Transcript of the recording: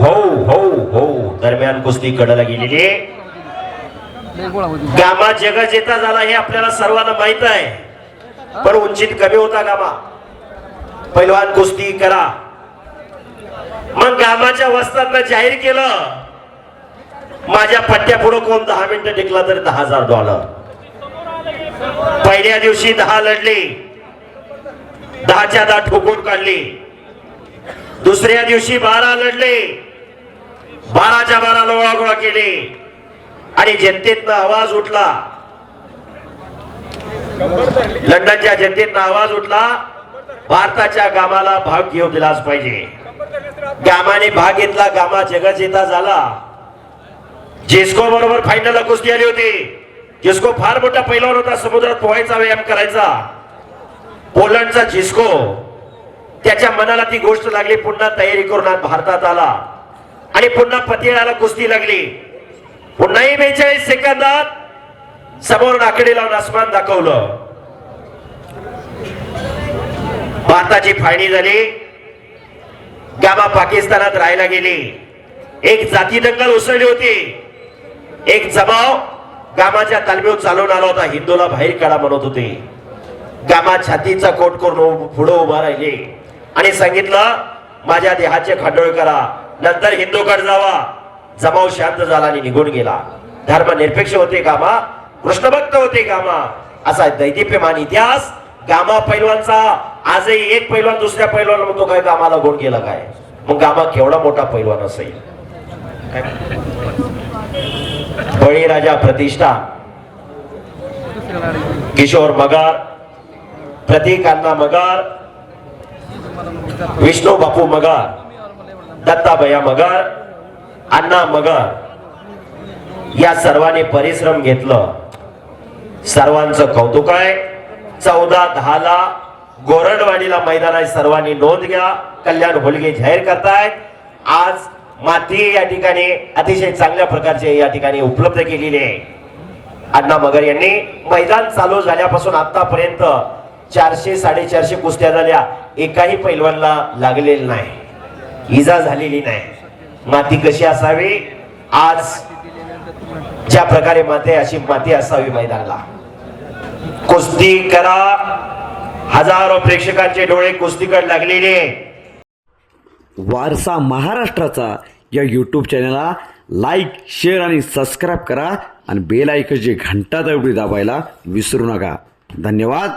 हो हो हो. दरम्यान कुस्ती कडला गेलेली गामा जगजेता झाला हे आपल्याला सर्वांना माहीत आहे. पण उंचीत कमी होता गामा. पैलवान कुस्ती करा. मग गामाच्या वस्तांना जाहीर केलं. माझ्या पट्ट्या पुढे कोण दहा मिनिटं टिकला तरी दहा हजार डॉलर पहिल्या दिवशी दहा लढली. दहाच्या दहा ठोकून काढली. दुसऱ्या दिवशी बारा लढले. बाराच्या बारा लोळा गोळा केले. आणि जनतेतनं आवाज उठला. लंडनच्या जनतेतनं आवाज उठला. भारताच्या गामाला भाग घेऊ दिलाच पाहिजे. गामाने भाग घेतला गामा जगजेता झाला. जेस्को बरोबर फायनल कुस्ती आली होती. जेस्को फार मोठा पैलवान होता समुद्रात पोहायचा व्यायाम करायचा. पोलंडचा जिस्को. त्याच्या मनाला ती गोष्ट लागली पुन्हा तयारी करून भारतात आला. आणि पुन्हा पतिळाला कुस्ती लागली. पुन्हाही बेचाळीस सेकंदात समोर आकडे लावून आसमान दाखवलं. भारताची फाळणी झाली. गामा पाकिस्तानात राहायला गेली. एक जाती दंगल उसळली होती. एक जमाव गामाच्या तालमीवर चालवून आला होता. हिंदूला बाहेर काढा म्हणत होते. गामा छातीचा कोट करून उभ- पुढे उभा राहिले. आणि सांगितलं माझ्या देहाचे खांडोळ करा नंतर हिंदूकडे जावा. जमाव शांत झाला आणि निघून गेला. धर्मनिरपेक्ष होते गामा कृष्णभक्त होते गामा असा दैदिप्यमान इतिहास गामा पैलवानचा आजही एक पैलवान दुसऱ्या पैलवान म्हणतो काय गामाला गुण गेला काय? मग गामा केवढा मोठा पैलवान असेल? बळीराजा प्रतिष्ठा किशोर मगार प्रतीक अण्णा मगार विष्णू बापू मगार दत्ताभया मगार अण्णा मगार या सर्वांनी परिश्रम घेतलं. सर्वांचं कौतुक आहे. चौदा दहाला गोरडवाडीला मैदान आहे. सर्वांनी नोंद घ्या. कल्याण होलगे जाहीर करतायत. आज माती या ठिकाणी अतिशय चांगल्या प्रकारचे या ठिकाणी उपलब्ध केलेली आहे. अण्णा मगर यांनी मैदान चालू झाल्यापासून आतापर्यंत चारशे साडेचारशे कुस्त्या झाल्या. एकाही पैलवानला लागलेलं नाही. इजा झालेली नाही. माती कशी असावी? आज ज्या प्रकारे माती अशी माती असावी मैदानाला. कुस्ती करा. हजारो प्रेक्षकांचे डोळे कुस्तीकडे लागलेले. वारसा महाराष्ट्राचा या यूट्यूब चॅनलला लाईक शेअर आणि सबस्क्राईब करा आणि बेल जे घंटा दवडी दाबायला विसरू नका. धन्यवाद.